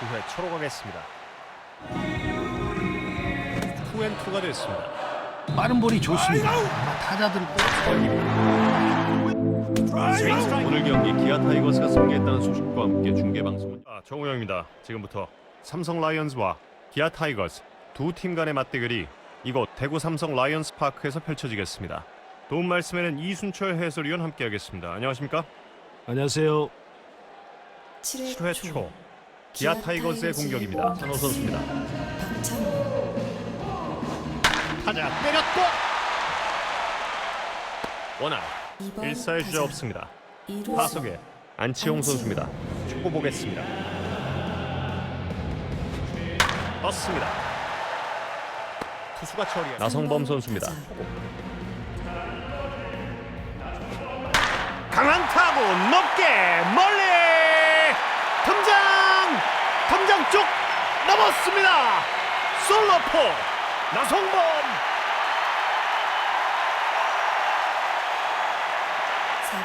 9회 초로 가겠습니다. 투앤투가 됐습니다. 빠른 볼이 좋습니다. 아마 타자들. 오늘 경기 기아 타이거스가 승리했다는 소식과 함께 중계 방송을 아, 정우영입니다. 지금부터 삼성 라이언즈와 기아 타이거스 두 팀 간의 맞대결이 이곳 대구 삼성 라이언스 파크에서 펼쳐지겠습니다. 도움 말씀에는 이순철 해설위원 함께하겠습니다. 안녕하십니까? 안녕하세요. 7회 초 기아 타이거스의 공격입니다. 찬호 선수입니다. 타자 때렸고 원아 2번 1사의 주자 없습니다. 타석에 안치홍 선수입니다. 축구 보겠습니다. 떴습니다. 투수가 처리해 나성범 선수입니다. 강한 타구 높게 멀리 덤장 덤장 쪽 넘었습니다. 솔로포 나성범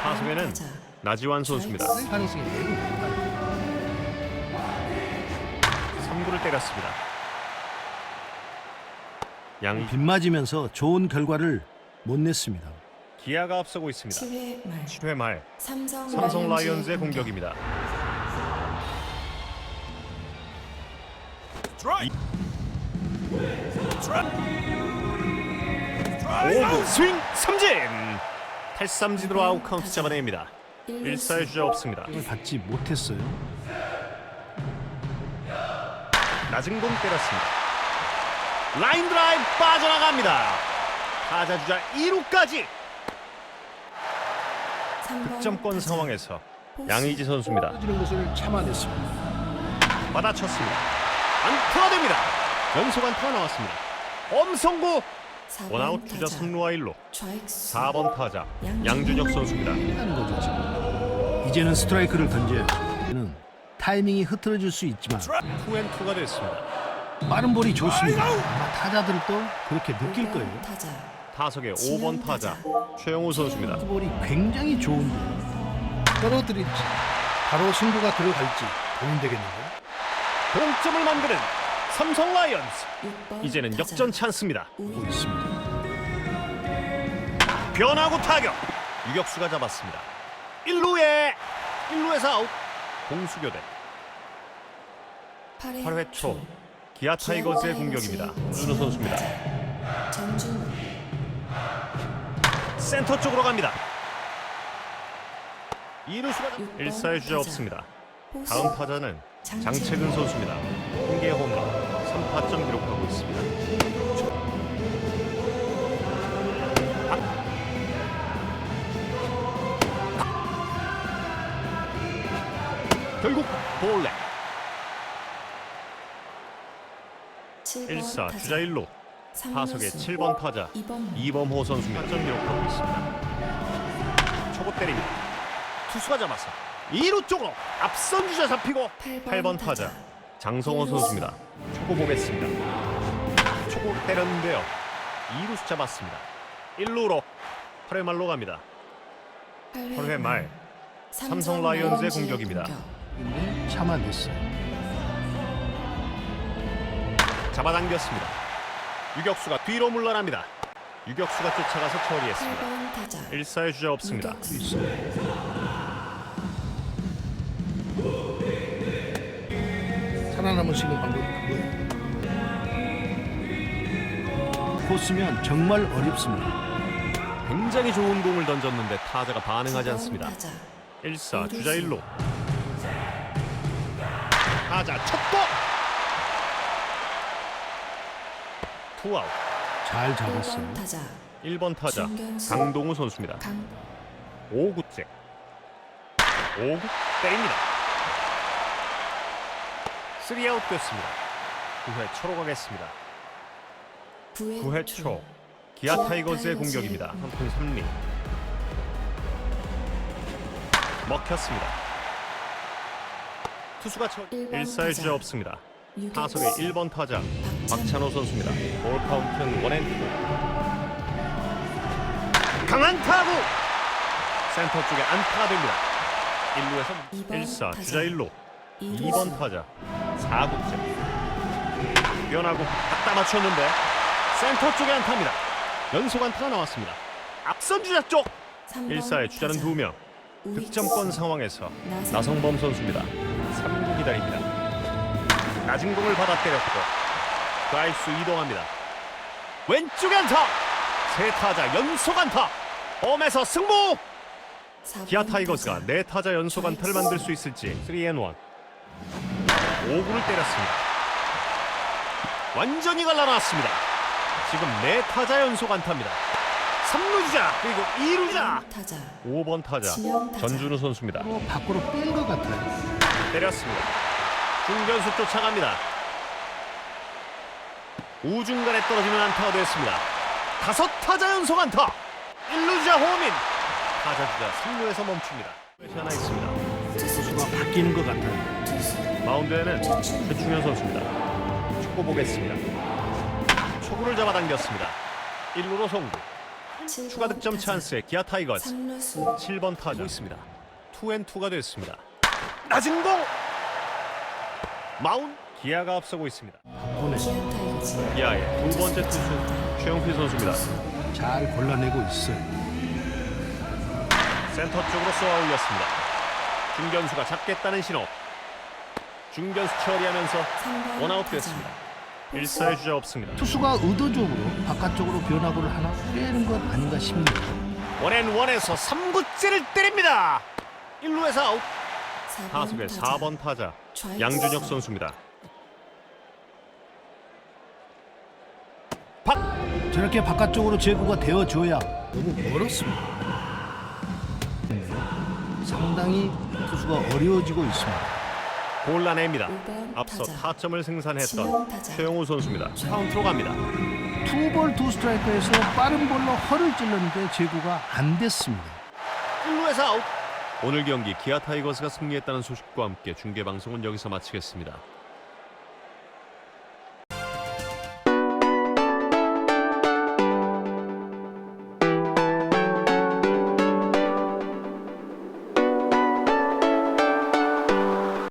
타석에는 나지완 선수입니다. 가능성이 매우 높아요. 3구를 때렸습니다. 양 빗 맞으면서 좋은 결과를 못 냈습니다. 기아가 앞서고 있습니다. 7회 말 7회 말 삼성, 삼성 라이온즈의 라이온즈의 공격. 공격입니다. 오구 스윙 삼진 탈삼진으로 아웃 카운트 잡아냅니다. 1사의 주자 없습니다. 받지 못했어요. 낮은 공 때렸습니다. 라인 드라이브 빠져나갑니다. 타자 주자 2루까지 득점권 상황에서 양의지 선수입니다. 떨어지는 것을 참아냈습니다. 받아쳤습니다. 안타가 됩니다. 연속 안타가 나왔습니다. 엄성구 원아웃 주자 3루와 1루 좌익수 4번 타자 양준혁 선수입니다. 하는 거죠 지금. 이제는 스트라이크를. 이제는 타이밍이 흐트러질 수 있지만 투앤투가 됐습니다. 빠른 볼이 좋습니다. 아마 타자들도 그렇게 느낄 거예요. 타석의 5번 타자 최영우 선수입니다. 이 볼이 굉장히 좋은데 떨어뜨릴지 바로 승부가 들어갈지 고민되겠는데요. 동점을 만드는 삼성 라이언즈 6번 이제는. 역전 찬스입니다. 변화구 타격. 유격수가 잡았습니다. 1루에 1루에서 아웃. 공수교대. 8회, 8회 초 기아 타이거즈의 공격입니다. 준호 선수입니다. 센터 쪽으로 갑니다. 2루수가 육번 1사의 주자. 없습니다. 다음 타자는 장채근 선수입니다 한개 홈런 3타점 기록하고 있습니다 결국 볼넷 7번 1사 타자. 주자 1루 타석의 7번 타자 이범호. 이범호 선수입니다. 점 기록하고 있습니다. 초보 때립니다. 투수가 잡아서 2루 쪽으로 앞선 주자 잡히고 8번 8번 타자. 장성호 선수입니다. 초보 보겠습니다. 초보 때렸는데요. 2루 잡았습니다. 1루로 8회 말로 갑니다. 8회 말 삼성 라이온즈의 공격입니다. 근데 참아냈어요. 잡아당겼습니다. 유격수가 뒤로 물러납니다. 유격수가 쫓아가서 처리했습니다. 8번 타자 1사의 주자 없습니다. 유격수. 살아남을 수 있는 방법이 그거예요. 코스면 정말 어렵습니다. 굉장히 좋은 공을 던졌는데 타자가 반응하지 9번 않습니다. 타자 1사 주자 1루 타자 쳤고 투아웃 잘 1번 잡았어요. 타자 1번 타자 중견수. 강동우 선수입니다. 강 5구째 5구 때립니다. 3아웃 됐습니다. 9회 초로 가겠습니다. 9회, 9회 초 기아 타이거즈의 공격입니다. 한푼 3리 먹혔습니다. 투수가 쳐 일번 1사의 타자. 주자 없습니다. 타석의 1번 타자 박찬호. 선수입니다. 볼 카운트는 원앤투 강한 타구 센터 쪽에 안타가 됩니다. 1루에서 이번 1사 타자. 주자 1루 이루수. 2번 타자 4구째. 변하고 갖다 맞췄는데 센터 쪽에 안타입니다. 연속 안타가 나왔습니다. 앞선 주자 쪽. 1사의 주자는 2명. 득점권 상황에서 나성범 선수입니다. 3구 기다립니다. 낮은 공을 받아 때렸고 좌익수 이동합니다. 왼쪽에 안타. 세 타자 연속 안타. 홈에서 승부. 기아 타이거스가 네 타자 연속 안타를 만들 수 있을지. 3앤1 5구를 때렸습니다. 완전히 갈라놨습니다. 지금 네 타자 연속 안타입니다. 3루 주자 그리고 2루 주자 타자 5번 타자 지명 타자. 전준우 선수입니다. 뭐 밖으로 뺀 것 같아요. 때렸습니다. 중견수 쫓아갑니다. 우중간에 떨어지는 안타가 됐습니다. 다섯 타자 연속 안타. 1루자 호민. 타자 주자 3루에서 멈춥니다. 하나 있습니다. 투수가 바뀌는 것 같아요. 마운드에는 최충현 선수입니다. 축구 보겠습니다. 초구를 잡아당겼습니다. 1루로 송구. 추가 득점 찬스에 기아 타이거즈 3루수 7번 타자 있습니다. 투앤투가 됐습니다. 낮은 공. 마운 기아가 앞서고 있습니다. 기아 기아의 두 번째 투수 최영필 선수입니다. 잘 골라내고 있어요. 센터 쪽으로 쏘아 올렸습니다. 중견수가 잡겠다는 신호. 중견수 처리하면서 3번 원아웃. 됐습니다. 1사의 주자 없습니다. 투수가 의도적으로 바깥쪽으로 변화구를 하나 빼는 것 아닌가 싶네요. 원앤 원에서 3구째를 때립니다. 1루에서 아웃. 4번 타석의 타자. 4번 타자. 양준혁 선수입니다. 박 저렇게 바깥쪽으로 제구가 되어줘야 너무 멀었습니다. 네, 상당히 투수가 어려워지고 있습니다. 골라냅니다. 앞서 타자. 타점을 타자. 최영우 선수입니다. 카운트로 갑니다. 투볼 투 스트라이크에서 빠른 볼로 허를 찔렀는데 제구가 안 됐습니다. 1루에서 아웃. 오늘 경기 기아 타이거스가 승리했다는 소식과 함께 중계 방송은 여기서 마치겠습니다.